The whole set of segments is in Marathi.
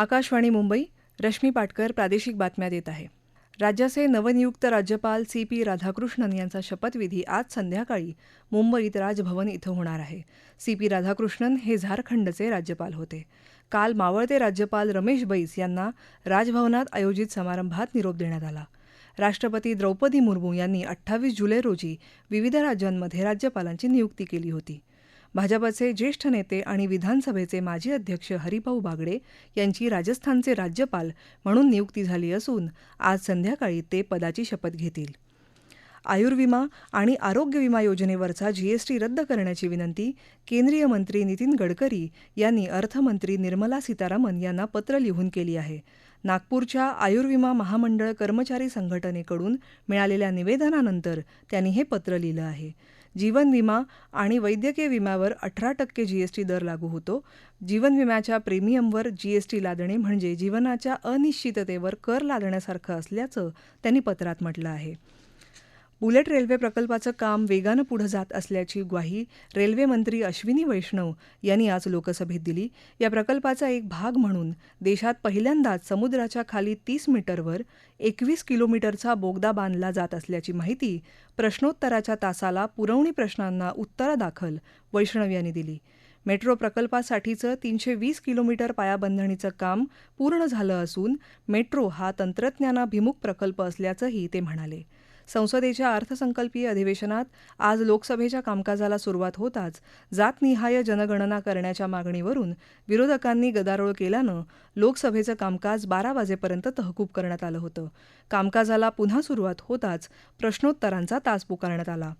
आकाशवाणी मुंबई रश्मी पाटकर प्रादेशिक बातम्या देत आहे. राज्याचे नवनियुक्त राज्यपाल सी पी राधाकृष्णन यांचा शपथविधी आज संध्याकाळी मुंबईत राजभवन इथं होणार आहे. सी पी राधाकृष्णन हे झारखंडचे राज्यपाल होते. काल मावळते राज्यपाल रमेश बैस यांना राजभवनात आयोजित समारंभात निरोप देण्यात आला. राष्ट्रपती द्रौपदी मुर्मू यांनी अठ्ठावीस जुलै रोजी विविध राज्यांमध्ये राज्यपालांची नियुक्ती केली होती. भाजपचे ज्येष्ठ नेते आणि विधानसभेचे माजी अध्यक्ष हरिभाऊ बागडे यांची राजस्थानचे राज्यपाल म्हणून नियुक्ती झाली असून आज संध्याकाळी ते पदाची शपथ घेतील. आयुर्विमा आणि आरोग्य विमा योजनेवरचा जीएसटी रद्द करण्याची विनंती केंद्रीय मंत्री नितीन गडकरी यांनी अर्थमंत्री निर्मला सीतारामन यांना पत्र लिहून केली आहे. नागपूरच्या आयुर्विमा महामंडळ कर्मचारी संघटनेकडून मिळालेल्या निवेदनानंतर त्यांनी हे पत्र लिहिलं आहे. जीवन विमा आणि वैद्यकीय विम्यावर अठरा टक्के जीएसटी दर लागू होतो. जीवन विम्याच्या प्रीमियमवर जीएसटी लादणे म्हणजे जीवनाच्या अनिश्चिततेवर कर लादण्यासारखं असल्याचं त्यांनी पत्रात म्हटलं आहे. बुलेट रेल्वे प्रकल्पाचं काम वेगानं पुढं जात असल्याची ग्वाही रेल्वेमंत्री अश्विनी वैष्णव यांनी आज लोकसभेत दिली. या प्रकल्पाचा एक भाग म्हणून देशात पहिल्यांदाच समुद्राच्या खाली तीस मीटरवर एकवीस किलोमीटरचा बोगदा बांधला जात असल्याची माहिती प्रश्नोत्तराच्या तासाला पुरवणी प्रश्नांना उत्तरादाखल वैष्णव यांनी दिली. मेट्रो प्रकल्पासाठीचं तीनशे वीस किलोमीटर पायाबंधणीचं काम पूर्ण झालं असून मेट्रो हा तंत्रज्ञानाभिमुख प्रकल्प असल्याचंही ते म्हणाले. संसदेच्या अर्थसंकल्पीय अधिवेशनात आज लोकसभेच्या कामकाजाला सुरुवात होताच जातनिहाय जनगणना करण्याच्या मागणीवरून विरोधकांनी गदारोळ केल्यानं लोकसभेचं कामकाज बारा वाजेपर्यंत तहकूब करण्यात आलं होतं. कामकाजाला पुन्हा सुरुवात होताच प्रश्नोत्तरांचा तास पुकारण्यात आला.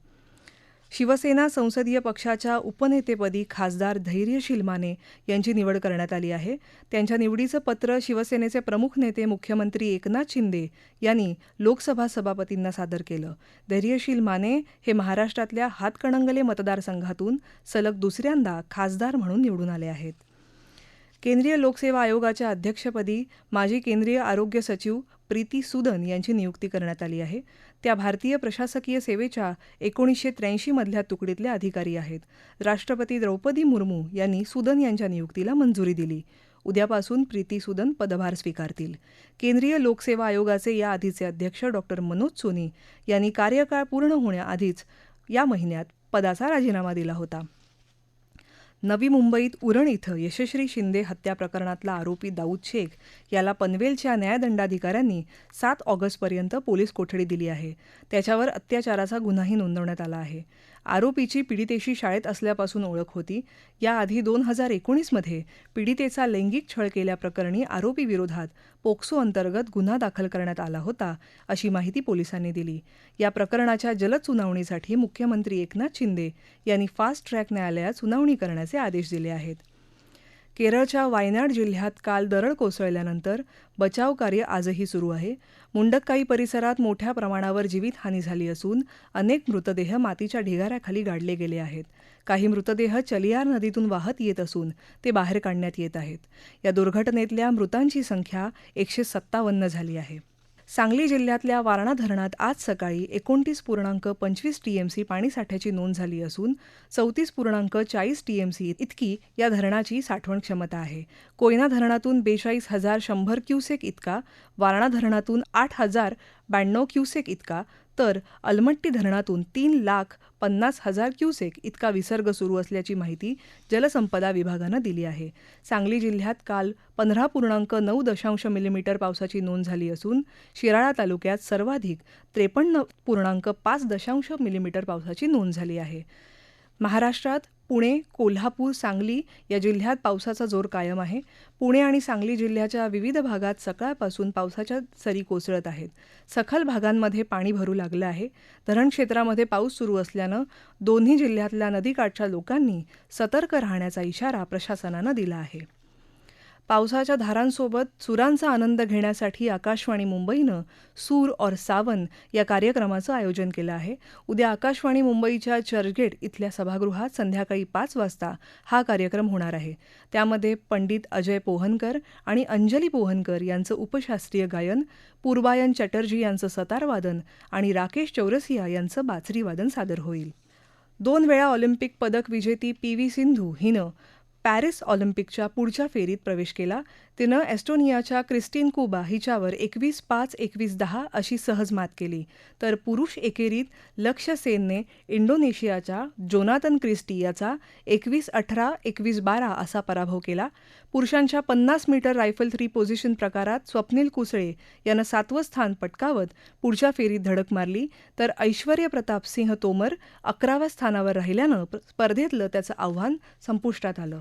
शिवसेना संसदीय पक्षाच्या उपनेतेपदी खासदार धैर्यशील माने यांची निवड करण्यात आली आहे. त्यांच्या निवडीचं पत्र शिवसेनेचे प्रमुख नेते मुख्यमंत्री एकनाथ शिंदे यांनी लोकसभा सभापतींना सादर केलं. धैर्यशील माने हे महाराष्ट्रातल्या हातकणंगले मतदारसंघातून सलग दुसऱ्यांदा खासदार म्हणून निवडून आले आहेत. केंद्रीय लोकसेवा आयोगाच्या अध्यक्षपदी माजी केंद्रीय आरोग्य सचिव प्रीती सुदन यांची नियुक्ती करण्यात आली आहे. त्या भारतीय प्रशासकीय सेवेच्या एकोणीसशे त्र्याऐंशीमधल्या तुकडीतल्या अधिकारी आहेत. राष्ट्रपती द्रौपदी मुर्मू यांनी सुदन यांच्या नियुक्तीला मंजुरी दिली. उद्यापासून प्रीती सुदन पदभार स्वीकारतील. केंद्रीय लोकसेवा आयोगाचे याआधीचे अध्यक्ष डॉक्टर मनोज सोनी यांनी कार्यकाळ पूर्ण होण्याआधीच या महिन्यात पदाचा राजीनामा दिला होता. नवी मुंबईत उरण इथं यशश्री शिंदे हत्या प्रकरणातला आरोपी दाऊद शेख याला पनवेलच्या न्यायदंडाधिकाऱ्यांनी सात ऑगस्टपर्यंत पोलीस कोठडी दिली आहे. त्याच्यावर अत्याचाराचा गुन्हाही नोंदवण्यात आला आहे. आरोपीची पीडितेशी शाळेत असल्यापासून ओळख होती. याआधी दोन हजार एकोणीसमध्ये पीडितेचा लैंगिक छळ केल्याप्रकरणी आरोपीविरोधात पोक्सो अंतर्गत गुन्हा दाखल करण्यात आला होता अशी माहिती पोलिसांनी दिली. या प्रकरणाच्या जलद सुनावणीसाठी मुख्यमंत्री एकनाथ शिंदे यांनी फास्ट ट्रॅक न्यायालयात सुनावणी करण्याचे आदेश दिले आहेत. केरळच्या वायनाड जिल्ह्यात काल दरड कोसळल्यानंतर बचाव कार्य आजही सुरू आहे. मुंडक्काई परिसरात मोठ्या प्रमाणावर जीवितहानी झाली असून अनेक मृतदेह मातीच्या ढिगाऱ्याखाली गाडले गेले आहेत. काही मृतदेह चलियार नदीतून वाहत येत असून ते बाहेर काढण्यात येत आहेत. या दुर्घटनेतल्या मृतांची संख्या एकशे सत्तावन्न झाली आहे. सांगली जिल्ह्यातल्या वारणा धरणात आज सकाळी एकोणतीस पूर्णांक पंचवीस टीएमसी पाणीसाठ्याची नोंद झाली असून चौतीस पूर्णांक चाळीस टीएमसी इतकी या धरणाची साठवण क्षमता आहे. कोयना धरणातून बेचाळीस हजार शंभर क्युसेक इतका वारणा धरणातून आठ हजार ब्याण्णव क्युसेक इतका तर अलमट्टी धरणातून तीन लाख पन्नास हजार क्युसेक इतका विसर्ग सुरू असल्याची माहिती जलसंपदा विभागानं दिली आहे. सांगली जिल्ह्यात काल पंधरा पूर्णांक नऊ दशांश मिलीमीटर पावसाची नोंद झाली असून शिराळा तालुक्यात सर्वाधिक त्रेपन्न पूर्णांक पाच दशांश मिलीमीटर पावसाची नोंद झाली आहे. महाराष्ट्रात पुणे कोल्हापूर सांगली या जिल्ह्यात पावसाचा जोर कायम आहे. पुणे आणि सांगली जिल्ह्याच्या विविध भागात सकाळपासून पावसाच्या सरी कोसळत आहेत. सखल भागांमध्ये पाणी भरू लागलं आहे. धरण क्षेत्रामध्ये पाऊस सुरू असल्यानं दोन्ही जिल्ह्यातल्या नदीकाठच्या लोकांनी सतर्क राहण्याचा इशारा प्रशासनानं दिला आहे. पावसाच्या धारांसोबत सुरांचा आनंद घेण्यासाठी आकाशवाणी मुंबईनं सूर और सावन या कार्यक्रमाचं आयोजन केलं आहे. उद्या आकाशवाणी मुंबईच्या चर्चगेट इथल्या सभागृहात संध्याकाळी पाच वाजता हा कार्यक्रम होणार आहे. त्यामध्ये पंडित अजय पोहनकर आणि अंजली पोहनकर यांचं उपशास्त्रीय गायन पूर्वायन चटर्जी यांचं सतारवादन आणि राकेश चौरसिया यांचं बासरीवादन सादर होईल. दोन वेळा ऑलिम्पिक पदक विजेती पी व्ही सिंधू हिनं पॅरिस ऑलिम्पिकच्या पुढच्या फेरीत प्रवेश केला. तिनं एस्टोनियाच्या क्रिस्टीन कुबा हिच्यावर एकवीस पाच एकवीस दहा अशी सहज मात केली. तर पुरुष एकेरीत लक्ष्य सेनने इंडोनेशियाच्या जोनातन क्रिस्टी याचा एकवीस अठरा एकवीस बारा असा पराभव केला. पुरुषांच्या पन्नास मीटर रायफल थ्री पोझिशन प्रकारात स्वप्नील कुसळे यानं सातवं स्थान पटकावत पुढच्या फेरीत धडक मारली. तर ऐश्वर्य प्रताप सिंह तोमर अकराव्या स्थानावर राहिल्यानं स्पर्धेतलं त्याचं आव्हान संपुष्टात आलं.